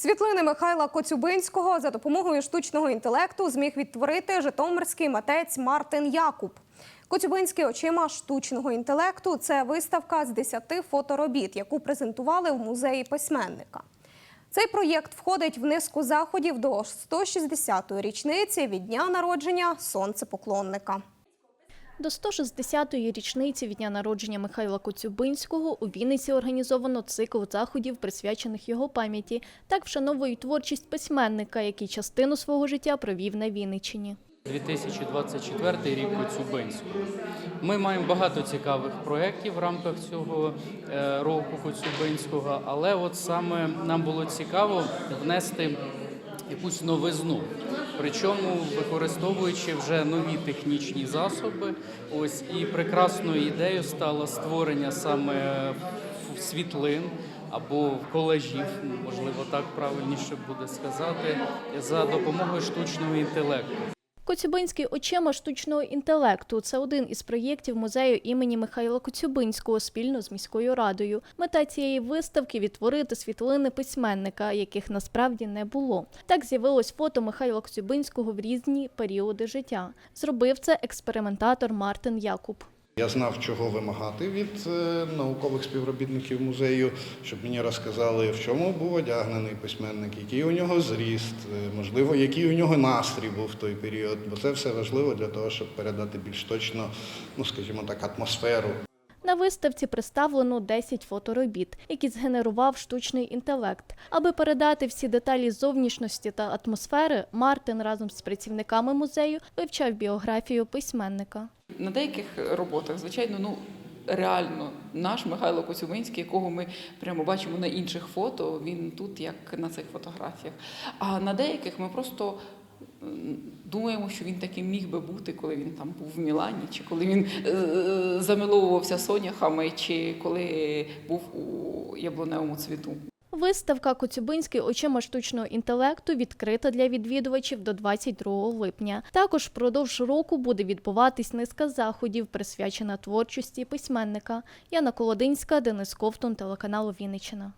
Світлини Михайла Коцюбинського за допомогою штучного інтелекту зміг відтворити житомирський митець Мартин Якуб. Коцюбинський очима штучного інтелекту це виставка з 10 фоторобіт, яку презентували в музеї письменника. Цей проєкт входить в низку заходів до 160-ї річниці від дня народження сонцепоклонника. До 160-ї річниці від дня народження Михайла Коцюбинського у Вінниці організовано цикл заходів, присвячених його пам'яті. Так вшановують творчість письменника, який частину свого життя провів на Вінниччині. 2024 рік Коцюбинського. Ми маємо багато цікавих проєктів в рамках цього е, року Коцюбинського, але от саме нам було цікаво внести якусь новизну. Причому використовуючи вже нові технічні засоби, ось і прекрасною ідеєю стало створення саме світлин або колажів, можливо, так правильніше буде сказати, за допомогою штучного інтелекту. Коцюбинський очима штучного інтелекту це один із проєктів музею імені Михайла Коцюбинського спільно з міською радою. Мета цієї виставки відтворити світлини письменника, яких насправді не було. Так з'явилось фото Михайла Коцюбинського в різні періоди життя. Зробив це експериментатор Мартин Якуб. Я знав, чого вимагати від е, наукових співробітників музею, щоб мені розказали, в чому був одягнений письменник, який у нього зріст, е, можливо, який у нього настрій був в той період, бо це все важливо для того, щоб передати більш точно, ну скажімо так, атмосферу На виставці представлено 10 фоторобіт, які згенерував штучний інтелект. Аби передати всі деталі зовнішності та атмосфери, Мартин разом з працівниками музею вивчав біографію письменника. На деяких роботах, звичайно, ну реально наш Михайло Коцюбинський, якого ми прямо бачимо на інших фото, він тут як на цих фотографіях. А на деяких ми просто думаємо, що він таким міг би бути, коли він там був в Мілані, чи коли він е, е, замиловувався соняхами, чи коли був у яблуневому цвіту. Виставка Коцюбинський очима штучного інтелекту відкрита для відвідувачів до 22 липня. Також впродовж року буде відбуватись низка заходів, присвячена творчості письменника. Яна Колодинська, Денис Ковтун, телеканал Вінниччина.